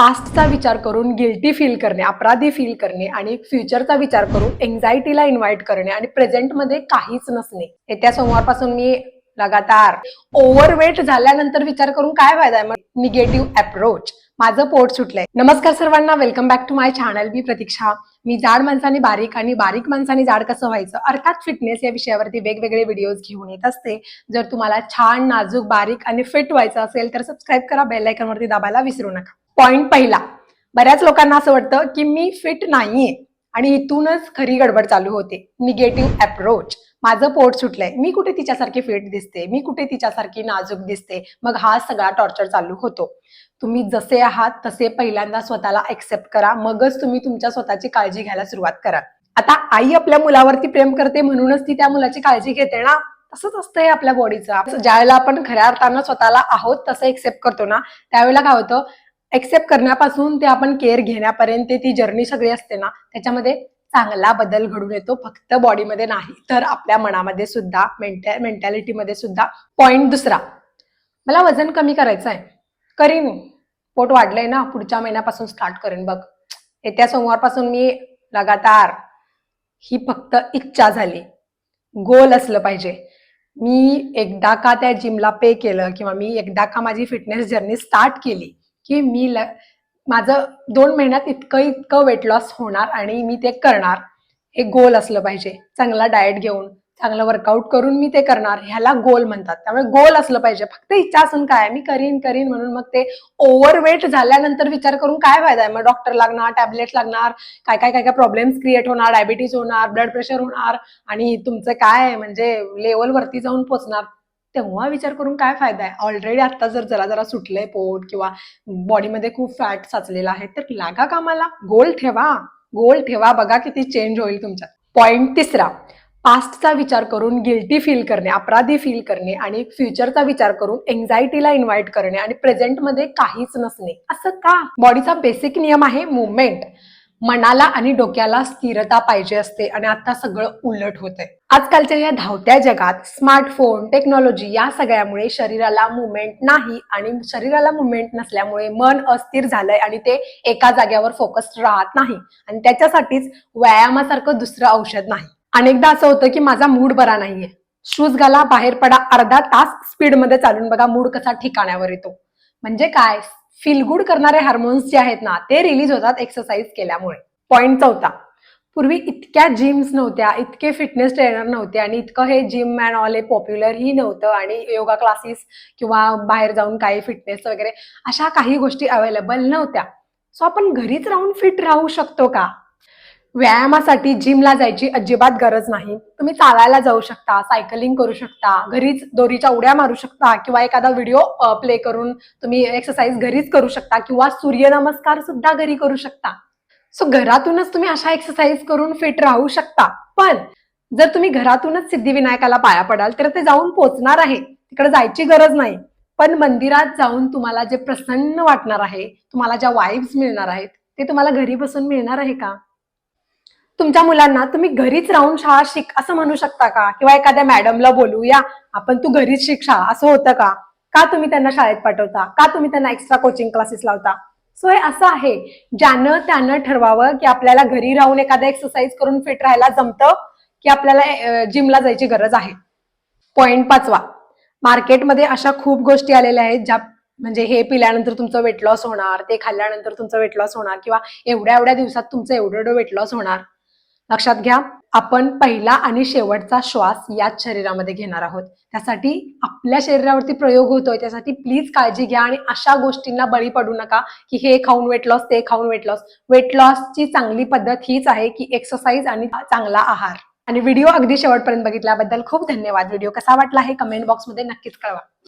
पास्टचा विचार करून guilty feel करणे अपराधी फील करणे आणि फ्युचरचा विचार करून एन्झायटीला इन्व्हाइट करणे आणि प्रेझेंटमध्ये काहीच नसणे. येत्या सोमवारपासून मी लगातार ओव्हरवेट झाल्यानंतर विचार करून काय फायदा आहे? मग निगेटिव्ह अप्रोच माझं पोट सुटलंय. नमस्कार सर्वांना welcome back to my channel मी प्रतीक्षा. मी जाड माणसाने बारीक आणि बारीक माणसाने जाड कसं व्हायचं? अर्थात फिटनेस या विषयावरती वेगवेगळे व्हिडिओज घेऊन येत असते. जर तुम्हाला छान नाजूक बारीक आणि फिट व्हायचं असेल तर सबस्क्राईब करा बेल आयकॉनवरती दाबायला विसरू नका. पॉइंट पहिला. बऱ्याच लोकांना असं वाटतं की मी फिट नाहीये आणि इथूनच खरी गडबड चालू होते. निगेटिव्ह अप्रोच माझं पोट सुटलंय. मी कुठे तिच्यासारखी फिट दिसते? मी कुठे तिच्यासारखी नाजूक दिसते? मग हा सगळा टॉर्चर चालू होतो. तुम्ही जसे आहात तसे पहिल्यांदा स्वतःला एक्सेप्ट करा. मगच तुम्ही तुमच्या स्वतःची काळजी घ्यायला सुरुवात करा. आता आई आपल्या मुलावरती प्रेम करते म्हणूनच ती त्या मुलाची काळजी घेते ना? तसंच असतंय आपल्या बॉडीचं ज्यावेळेला आपण खऱ्या अर्थानं स्वतःला आहोत तसं एक्सेप्ट करतो ना? त्यावेळेला काय होतं? एक्सेप्ट करण्यापासून ते आपण केअर घेण्यापर्यंत ती जर्नी सगळी असते ना त्याच्यामध्ये चांगला बदल घडून येतो. फक्त बॉडीमध्ये नाही तर आपल्या मनामध्ये सुद्धा मेंटॅ मेंटॅलिटीमध्ये सुद्धा पॉइंट दुसरा. मला वजन कमी करायचं आहे करीन. पोट वाढलंय ना पुढच्या महिन्यापासून स्टार्ट करेन बघ. येत्या सोमवारपासून मी लगातार ही फक्त इच्छा झाली. गोल असलं पाहिजे. मी एकदा का त्या जिमला पे केलं किंवा मी एकदा का माझी फिटनेस जर्नी स्टार्ट केली की मी ल माझं दोन महिन्यात इतकं इतकं वेट लॉस होणार आणि मी ते करणार. हे गोल असलं पाहिजे. चांगला डाएट घेऊन चांगलं वर्कआउट करून मी ते करणार. ह्याला गोल म्हणतात. त्यामुळे गोल असलं पाहिजे. फक्त इच्छा असून काय? मी करीन करीन म्हणून मग ते ओव्हरवेट झाल्यानंतर विचार करून काय फायदा आहे? मग डॉक्टर लागणार टॅबलेट लागणार काय काय काय काय प्रॉब्लेम्स क्रिएट होणार डायबिटीज होणार ब्लड प्रेशर होणार आणि तुमचं काय म्हणजे लेवल वरती जाऊन पोचणार. तेव्हा विचार करून काय फायदा आहे? ऑलरेडी आता जर जरा जरा सुटलंय पोट किंवा बॉडीमध्ये खूप फॅट साचलेला आहे तर लागा कामाला. गोल ठेवा. गोल ठेवा. बघा किती चेंज होईल तुमच्यात. पॉइंट तिसरा. पास्टचा विचार करून गिल्टी फील करणे अपराधी फील करणे आणि फ्युचरचा विचार करून एन्झायटीला इन्व्हाइट करणे आणि प्रेझेंटमध्ये काहीच नसणे. असं का? बॉडीचा बेसिक नियम आहे मुवमेंट मनाला आणि डोक्याला स्थिरता पाहिजे असते आणि आता सगळं उलट होतंय. आजकालच्या या धावत्या जगात स्मार्टफोन टेक्नॉलॉजी या सगळ्यामुळे शरीराला मुवमेंट नाही आणि शरीराला मुवमेंट नसल्यामुळे मन अस्थिर झालंय आणि ते एका जाग्यावर फोकस्ड राहत नाही आणि त्याच्यासाठीच व्यायामासारखं दुसरं औषध नाही. अनेकदा असं होतं की माझा मूड बरा नाहीये. शूज घाला बाहेर पडा अर्धा तास स्पीडमध्ये चालून बघा मूड कसा ठिकाण्यावर येतो. म्हणजे काय? फील गुड करणारे हार्मोन्स जे आहेत ना ते रिलीज होतात एक्सरसाइज केल्यामुळे. पॉइंट चौथा. पूर्वी इतक्या जिम्स नव्हत्या इतके फिटनेस ट्रेनर नव्हते आणि इतकं हे जिम अँड ऑल हे पॉप्युलर ही नव्हतं आणि योगा क्लासेस किंवा बाहेर जाऊन काही फिटनेस वगैरे अशा काही गोष्टी अवेलेबल नव्हत्या. सो आपण घरीच राहून फिट राहू शकतो का? व्यायामासाठी जिमला जायची अजिबात गरज नाही. तुम्ही चालायला जाऊ शकता सायकलिंग करू शकता घरीच दोरीच्या उड्या मारू शकता किंवा एखादा व्हिडिओ प्ले करून तुम्ही एक्सरसाइज घरीच करू शकता किंवा सूर्यनमस्कार सुद्धा घरी करू शकता. सो घरातूनच तुम्ही अशा एक्सरसाइज करून फिट राहू शकता. पण जर तुम्ही घरातूनच सिद्धिविनायकाला पाया पडाल तर ते जाऊन पोचणार आहे. तिकडे जायची गरज नाही. पण मंदिरात जाऊन तुम्हाला जे प्रसन्न वाटणार आहे तुम्हाला ज्या वाईब्स मिळणार आहेत ते तुम्हाला घरी बसून मिळणार आहे का? तुमच्या मुलांना तुम्ही घरीच राहून शाळा शिक असं म्हणू शकता का? किंवा एखाद्या मॅडमला बोलूया आपण तू घरीच शिक शाळा. असं होतं का? का तुम्ही त्यांना शाळेत पाठवता? का तुम्ही त्यांना एक्स्ट्रा कोचिंग क्लासेस लावता? सो हे असं आहे. ज्यानं त्यानं ठरवावं की आपल्याला घरी राहून एखादा एक्सरसाइज करून फिट राहायला जमतं की आपल्याला जिमला जायची गरज आहे. पॉइंट पाचवा. मार्केटमध्ये अशा खूप गोष्टी आलेल्या आहेत ज्या म्हणजे हे पिल्यानंतर तुमचं वेट लॉस होणार ते खाल्ल्यानंतर तुमचं वेट लॉस होणार किंवा एवढ्या एवढ्या दिवसात तुमचं एवढं एवढं वेट लॉस होणार. लक्षात घ्या आपण पहिला आणि शेवटचा श्वास याच शरीरामध्ये घेणार आहोत. त्यासाठी आपल्या शरीरावरती प्रयोग होतोय त्यासाठी प्लीज काळजी घ्या आणि अशा गोष्टींना बळी पडू नका की हे खाऊन वेट लॉस ते खाऊन वेट लॉस वेट लॉसची चांगली पद्धत हीच आहे की एक्सरसाइज आणि चांगला आहार. आणि व्हिडिओ अगदी शेवटपर्यंत बघितल्याबद्दल खूप धन्यवाद. व्हिडिओ कसा वाटला हे कमेंट बॉक्समध्ये नक्कीच कळवा.